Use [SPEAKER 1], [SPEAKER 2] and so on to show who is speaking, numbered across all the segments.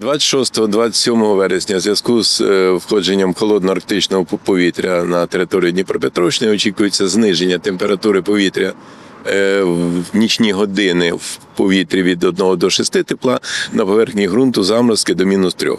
[SPEAKER 1] 26-27 вересня, в зв'язку з е, входженням холодно-арктичного повітря на територію Дніпропетровщини, очікується зниження температури повітря е, в нічні години в повітрі від 1 до 6 тепла, на поверхні ґрунту заморозки до мінус 3.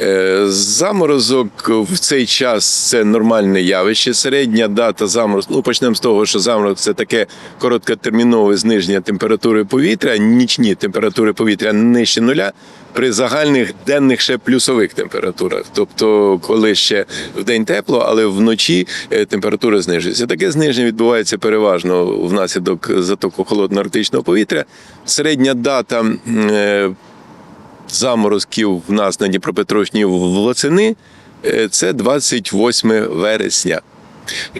[SPEAKER 1] Е, Заморозок в цей час це нормальне явище. Середня дата заморозку. Ну почнемо з того, що заморозок це таке короткотермінове зниження температури повітря, нічні температури повітря нижче нуля при загальних денних ще плюсових температурах. Тобто, коли ще в день тепло, але вночі е, температура знижується. Таке зниження відбувається переважно внаслідок затоку холодно-арктичного повітря. Середня дата е, заморозків в нас на Дніпропетровщині восени е, це 28 вересня.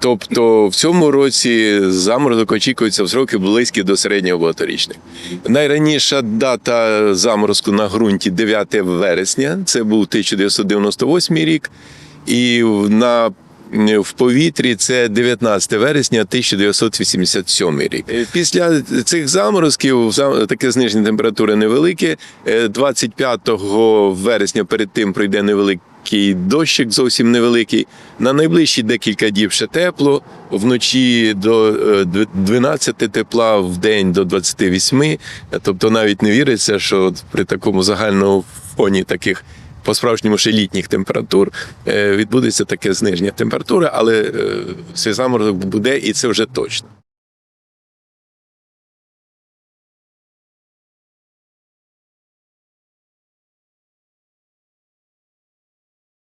[SPEAKER 1] Тобто в цьому році заморозок очікується в сроки близькі до середнього багаторічних. Найраніша дата заморозку на ґрунті 9 вересня, це був 1998 рік, і на в повітрі це 19 вересня 1987 рік. Е, Після цих заморозків таке зниження температури невелике. Е, 25 вересня перед тим пройде невеликий дощик, зовсім невеликий. На найближчі декілька діб ще тепло. Вночі до е, 12 тепла, в день до 28. Тобто навіть не віриться, що при такому загальному фоні таких по-справжньому ще літніх температур е, відбудеться таке зниження температури, але свій заморозок буде і це вже точно.